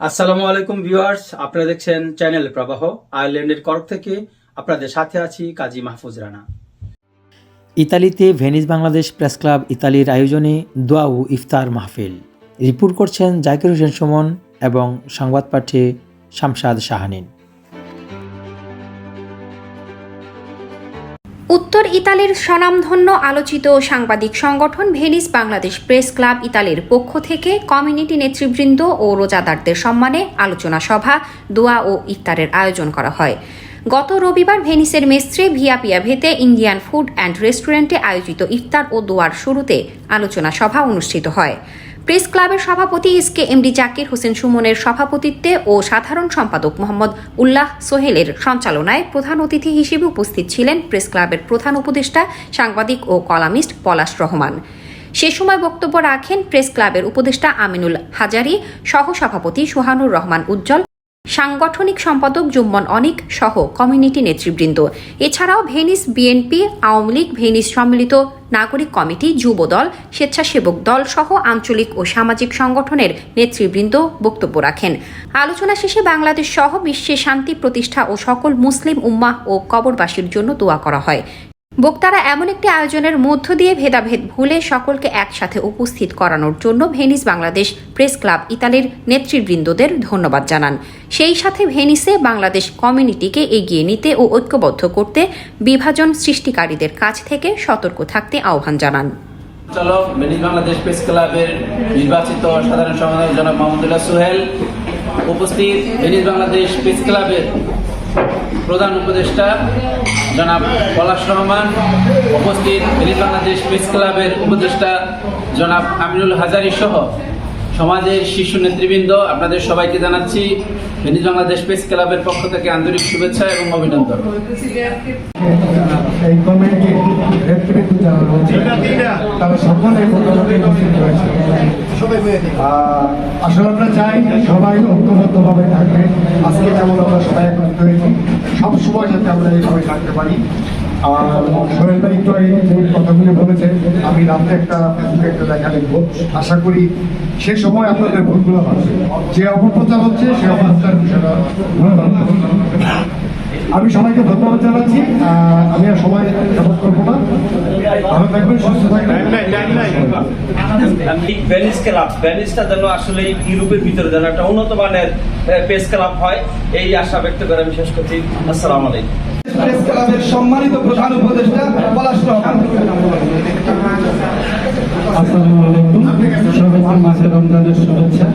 আসসালামু আলাইকুম ভিউয়ার্স, আপনারা দেখছেন চ্যানেল প্রবাহ, আয়ারল্যান্ডের করক থেকে আপনাদের সাথে আছি কাজী মাহফুজ রানা। ইতালিতে ভেনিস বাংলাদেশ প্রেস ক্লাব ইতালির আয়োজনে দোয়াউ ইফতার মাহফিল। রিপোর্ট করছেন জাকির হোসেন সুমন এবং সংবাদ পাঠে শামশাদ শাহানিন। উত্তর ইতালির স্বনামধন্য আলোচিত সাংবাদিক সংগঠন ভেনিস বাংলাদেশ প্রেস ক্লাব ইতালির পক্ষ থেকে কমিউনিটি নেতৃবৃন্দ ও রোজাদারদের সম্মানে আলোচনা সভা, দোয়া ও ইফতারের আয়োজন করা হয়। গত রবিবার ভেনিসের মেস্ত্রে ভিয়াপিয়া ভেতে ইন্ডিয়ান ফুড অ্যান্ড রেস্টুরেন্টে আয়োজিত ইফতার ও দোয়ার শুরুতে আলোচনা সভা অনুষ্ঠিত হয়। প্রেস ক্লাবের সভাপতি S K MD Zakir Hossain সুমনের সভাপতিত্বে ও সাধারণ সম্পাদক মোহাম্মদ উল্লাহ সোহেলের সঞ্চালনায় প্রধান অতিথি হিসেবে উপস্থিত ছিলেন প্রেস ক্লাবের প্রধান উপদেষ্টা, সাংবাদিক ও কলামিস্ট পলাশ রহমান। সে সময় বক্তব্য রাখেন প্রেস ক্লাবের উপদেষ্টা আমিনুল হাজারি, সহসভাপতি সোহানুর রহমান উজ্জ্বল, সাংগঠনিক সম্পাদক জুম্মন অনিক সহ কমিউনিটি নেতৃবৃন্দ। এছাড়াও ভেনিস বিএনপি, আওয়ামী লীগ, ভেনিস সম্মিলিত নাগরিক কমিটি যুব দল স্বেচ্ছাসেবক দল সহ আঞ্চলিক ও সামাজিক সংগঠনের নেতৃবৃন্দ বক্তব্য রাখেন। আলোচনা শেষে বাংলাদেশ সহ বিশ্বে শান্তি প্রতিষ্ঠা ও সকল মুসলিম উম্মাহ ও কবরবাসীর জন্য দোয়া করা হয়। বক্তারা এমন একটি আয়োজনের মধ্য দিয়ে ভেদাভেদ ভুলে সকলকে একসাথে উপস্থিত করানোর জন্য ভেনিস বাংলাদেশ প্রেস ক্লাব ইতালির নেতৃবৃন্দদের ধন্যবাদ জানান। সেই সাথে ভেনিসে বাংলাদেশ কমিউনিটিকে এগিয়ে নিতে ও ঐক্যবদ্ধ করতে বিভাজন সৃষ্টিকারীদের কাছ থেকে সতর্ক থাকতে আহ্বান জানান। বাংলাদেশ প্রেস ক্লাবের নির্বাচিত সাধারণ সম্পাদক জনাব মাহমুদুল্লাহ উপস্থিত। বাংলাদেশ প্রেস ক্লাবের প্রধান উপদেষ্টা জনাব পলাশ রহমান উপস্থিত বাংলাদেশ প্রেস ক্লাবের উপদেষ্টা জনাব আমিরুল হাজারি সহ সমাজের শীর্ষ নেতৃবৃন্দ আপনাদের সবাইকে জানাচ্ছি ভেনিস বাংলাদেশ প্রেস ক্লাবের পক্ষ থেকে আন্তরিক শুভেচ্ছা এবং অভিনন্দন। আসলে আমরা চাই সবাই ঐক্যবদ্ধভাবে থাকবে। আজকে যেমন আমরা সবাই একত্রিত হয়েছি সবসময় যাতে আমরা এইভাবে থাকতে পারি। আর আমি একটা আশা করি সে সময় আপনাদের ভুলগুলো যে হচ্ছে, সে বিষয়টা আমি সবাইকে ধন্যবাদ জানাচ্ছি। আমি আর সময় করব না। ভালো থাকবেন, সুস্থ থাকবেন। ভেনিস ক্লাব ভেনিসটা যেন আসলে ইউরোপের ভিতরে যেন একটা উন্নত মানের পেস ক্লাব হয় এই আশা ব্যক্ত করে আমি শেষ করছি। আসসালামু আলাইকুম। প্রেস ক্লাবের সম্মানিত প্রধান উপদেষ্টা পলাশ আসসালামু আলাইকুম। সবাইকে মাঝে রমজানের শুভেচ্ছা।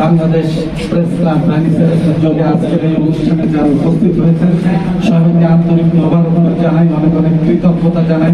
বাংলাদেশ প্রেস ক্লাব ভ্যানিসের যোগে আজকের এই অনুষ্ঠানে যারা উপস্থিত হয়েছেন সবাইকে আন্তরিক মোবারকবাদ জানাই অনেক অনেক কৃতজ্ঞতা জানাই।